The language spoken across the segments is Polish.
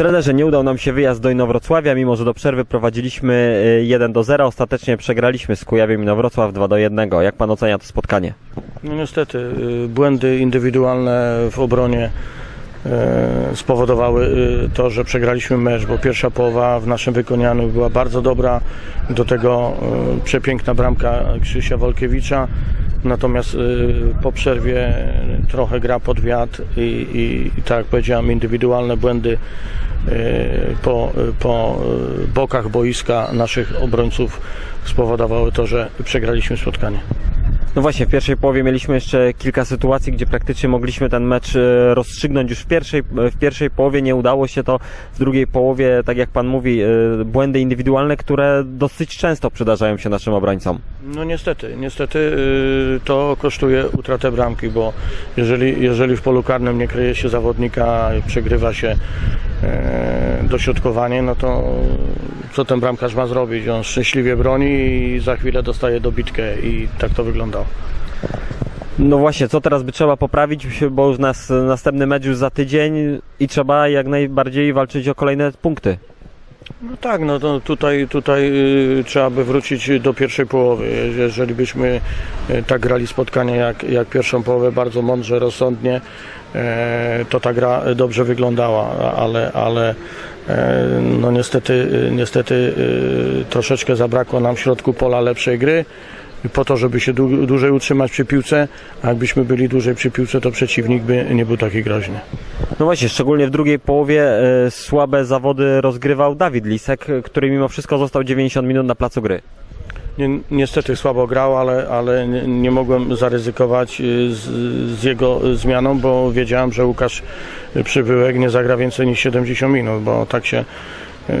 Trenerze, nie udał nam się wyjazd do Inowrocławia, mimo że do przerwy prowadziliśmy y, 1 do 0. Ostatecznie przegraliśmy z Kujawiem Inowrocław 2 do 1. Jak pan ocenia to spotkanie? No niestety, y, błędy indywidualne w obronie y, spowodowały y, to, że przegraliśmy mecz, bo pierwsza połowa w naszym wykonaniu była bardzo dobra. Do tego y, przepiękna bramka Krzysia Wolkiewicza. Natomiast y, po przerwie trochę gra pod wiatr i, i, tak jak powiedziałem, indywidualne błędy y, po, po y, bokach boiska naszych obrońców spowodowały to, że przegraliśmy spotkanie. No właśnie, w pierwszej połowie mieliśmy jeszcze kilka sytuacji, gdzie praktycznie mogliśmy ten mecz y, rozstrzygnąć już w pierwszej, w pierwszej połowie. Nie udało się to w drugiej połowie, tak jak pan mówi, y, błędy indywidualne, które dosyć często przydarzają się naszym obrońcom. No niestety, niestety y, to kosztuje utratę bramki, bo jeżeli, jeżeli w polu karnym nie kryje się zawodnika przegrywa się e, dośrodkowanie, no to co ten bramkarz ma zrobić? On szczęśliwie broni i za chwilę dostaje dobitkę i tak to wyglądało. No właśnie, co teraz by trzeba poprawić, bo już nas, następny mecz już za tydzień i trzeba jak najbardziej walczyć o kolejne punkty. No tak, no to tutaj, tutaj y, trzeba by wrócić do pierwszej połowy. Jeżeli byśmy y, tak grali spotkanie jak, jak pierwszą połowę, bardzo mądrze, rozsądnie, e, to ta gra dobrze wyglądała, ale, ale e, no niestety, y, niestety troszeczkę zabrakło nam w środku pola lepszej gry po to, żeby się dłu- dłużej utrzymać przy piłce, a jakbyśmy byli dłużej przy piłce, to przeciwnik by nie był taki groźny. No właśnie, szczególnie w drugiej połowie e, słabe zawody rozgrywał Dawid Lisek, który mimo wszystko został 90 minut na placu gry. Ni- Niestety słabo grał, ale, ale nie, nie mogłem zaryzykować y, z, z jego zmianą, bo wiedziałem, że Łukasz Przybyłek nie zagra więcej niż 70 minut, bo tak się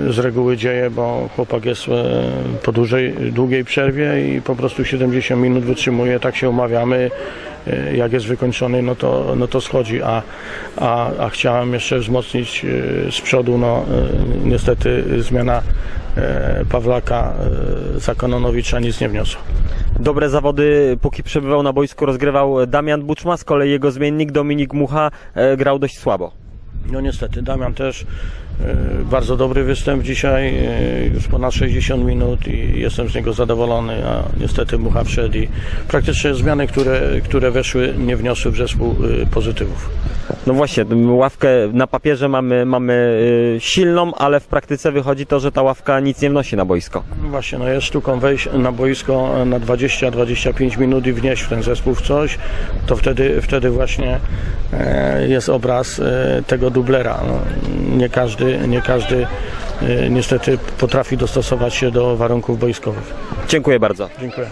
z reguły dzieje, bo chłopak jest y, po dłużej, długiej przerwie i po prostu 70 minut wytrzymuje, tak się umawiamy. Y, Jak jest wykończony, no to, no to schodzi, a, a, a chciałem jeszcze wzmocnić y, z przodu, no niestety zmiana e, Pawlaka e, za Kononowicza nic nie wniosła. Dobre zawody, póki przebywał na boisku, rozgrywał Damian Buczma, z kolei jego zmiennik Dominik Mucha e, grał dość słabo. No niestety, Damian też e, bardzo dobry występ dzisiaj, e, już ponad 60 minut i jestem z niego zadowolony, a niestety Mucha wszedł i praktycznie zmiany, które, które weszły, nie wniosły w zespół e, pozytywów. No właśnie, ławkę na papierze mamy, mamy silną, ale w praktyce wychodzi to, że ta ławka nic nie wnosi na boisko. No Właśnie, no jest sztuką wejść na boisko na 20-25 minut i wnieść w ten zespół w coś, to wtedy, wtedy właśnie e, jest obraz e, tego dublera. No, nie każdy, nie każdy e, niestety potrafi dostosować się do warunków boiskowych. Dziękuję bardzo. Dziękuję.